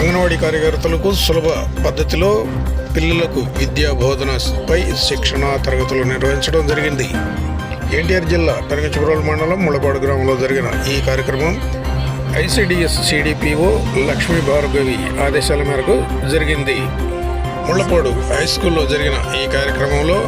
అంగన్వాడీ కార్యకర్తలకు సులభ పద్ధతిలో పిల్లలకు విద్యా బోధనపై శిక్షణ తరగతులు నిర్వహించడం జరిగింది. ఎన్టీఆర్ జిల్లా పెరగచిపురాల మండలం ముళ్ళపాడు గ్రామంలో జరిగిన ఈ కార్యక్రమం ఐసిడిఎస్ సిడిపిఓ లక్ష్మీ భార్గవి ఆదేశాల మేరకు జరిగింది. ముళ్ళపాడు హై స్కూల్లో జరిగిన ఈ కార్యక్రమంలో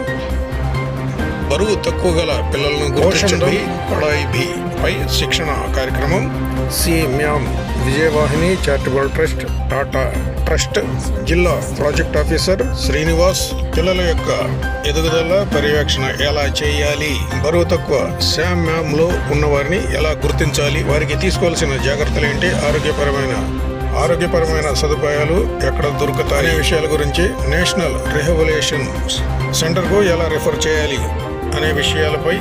బరువు తక్కువ గల పిల్లలను గుర్తించడం పడాయి. బి. పై శిక్షణ కార్యక్రమం. C. Ma'am. Vijayavahini charitable trust Tata trust జిల్లా ప్రాజెక్ట్ ఆఫీసర్ శ్రీనివాస్. పిల్లల యొక్క ఎదుగుదల పర్యవేక్షణ ఎలా చేయాలి? బరువు తక్కువ. శామ్ మ్యామ్లో ఉన్నవారిని ఎలా గుర్తించాలి? వారికి తీసుకోవాల్సిన జాగ్రత్తలు ఏంటి? ఆరోగ్యపరమైన ఆరోగ్యపరమైన సదుపాయాలు ఎక్కడ దొరుకుతాయి? విషయాల గురించి నేషనల్ రిహబులేషన్ సెంటర్కు ఎలా రిఫర్ చేయాలి? అనే విషయాలపై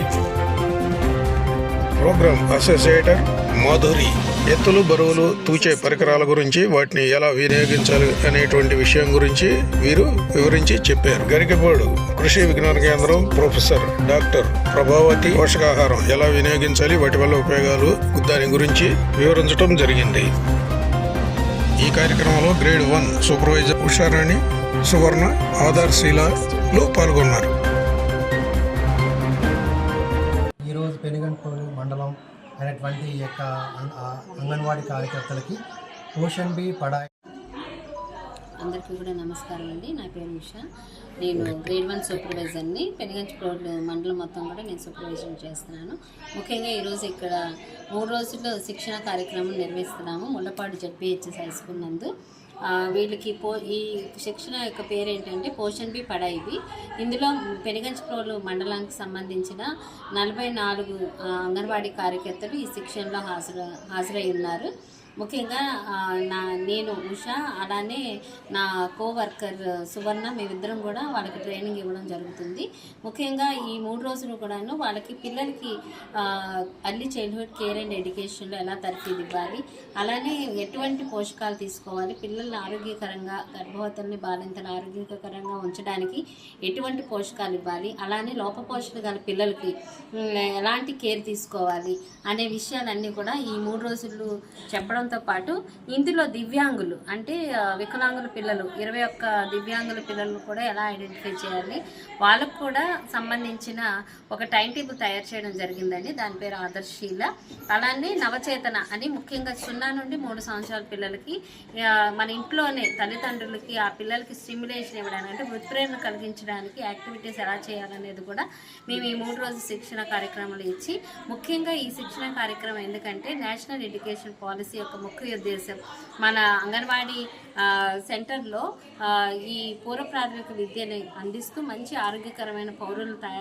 ప్రోగ్రామ్ అసోసియేటర్ మాధురి ఎత్తులు బరువులు తూచే పరికరాల గురించి వాటిని ఎలా వినియోగించాలి అనేటువంటి విషయం గురించి వీరు వివరించి చెప్పారు. గరికపాడు కృషి విజ్ఞాన కేంద్రం ప్రొఫెసర్ డాక్టర్ ప్రభావతి పోషకాహారం ఎలా వినియోగించాలి వాటి వల్ల ఉపయోగాలు దాని గురించి వివరించడం జరిగింది. ఈ కార్యక్రమంలో grade one supervisor Usharani Suvarna ఆధార్శీలలు పాల్గొన్నారు. మండలం అనేటువంటి ఈ యొక్క అంగన్వాడీ కార్యకర్తలకి పోషన్ బి పడాయి. అందరికీ కూడా నమస్కారం అండి. నా పేరు ఉషా. నేను గ్రేడ్ వన్ సూపర్వైజర్ని పెనుగంచి రోడ్ మండలం మొత్తం కూడా నేను సూపర్వైజర్ చేస్తున్నాను. ముఖ్యంగా ఈరోజు ఇక్కడ మూడు రోజుల్లో శిక్షణ కార్యక్రమం నిర్వహిస్తున్నాము. ముళ్ళపాడు జడ్పిహెచ్ఎస్ హై స్కూల్ నందు. వీళ్ళకి పో ఈ శిక్షణ యొక్క పేరు ఏంటంటే పోషన్ బి పడాయివి ఇందులో పెనుగంచిప్రోలు మండలానికి సంబంధించిన నలభై నాలుగు అంగన్వాడీ కార్యకర్తలు ఈ శిక్షణలో హాజరు హాజరై ఉన్నారు. ముఖ్యంగా నా నేను ఉష అలానే నా కోవర్కర్ సువర్ణ మేమిద్దరం కూడా వాళ్ళకి ట్రైనింగ్ ఇవ్వడం జరుగుతుంది. ముఖ్యంగా ఈ మూడు రోజులు కూడాను వాళ్ళకి పిల్లలకి అర్లీ చైల్డ్హుడ్ కేర్ అండ్ ఎడ్యుకేషన్లో ఎలా తర్ఫీదు ఇవ్వాలి అలానే ఎటువంటి పోషకాలు తీసుకోవాలి పిల్లల్ని ఆరోగ్యకరంగా గర్భవతుల్ని బాలింతలు ఆరోగ్యకరంగా ఉంచడానికి ఎటువంటి పోషకాలు ఇవ్వాలి అలానే లోపపోషణ గల పిల్లలకి ఎలాంటి కేర్ తీసుకోవాలి అనే విషయాలన్నీ కూడా ఈ మూడు రోజులు చెప్పడం చెప్పడంతో పాటు ఇందులో దివ్యాంగులు అంటే వికలాంగుల పిల్లలు ఇరవై ఒక్క దివ్యాంగుల పిల్లలను కూడా ఎలా ఐడెంటిఫై చేయాలి వాళ్ళకు కూడా సంబంధించిన ఒక టైం టేబుల్ తయారు చేయడం జరిగిందండి. దాని పేరు ఆదర్శీల అలానే నవచేతన అని ముఖ్యంగా సున్నా నుండి మూడు సంవత్సరాల పిల్లలకి మన ఇంట్లోనే తల్లిదండ్రులకి ఆ పిల్లలకి స్టిమ్యులేషన్ ఇవ్వడానికి అంటే ఉత్ప్రేరణ కలిగించడానికి యాక్టివిటీస్ ఎలా చేయాలనేది కూడా మేము ఈ మూడు రోజుల శిక్షణ కార్యక్రమాలు ఇచ్చి ముఖ్యంగా ఈ శిక్షణ కార్యక్రమం ఎందుకంటే నేషనల్ ఎడ్యుకేషన్ పాలసీ యొక్క ఒక ముఖ్య ఉద్దేశం మన అంగన్వాడీ సెంటర్లో ఈ పూర్వ ప్రాథమిక విద్యని అందిస్తూ మంచి ఆరోగ్యకరమైన పౌరులను తయారు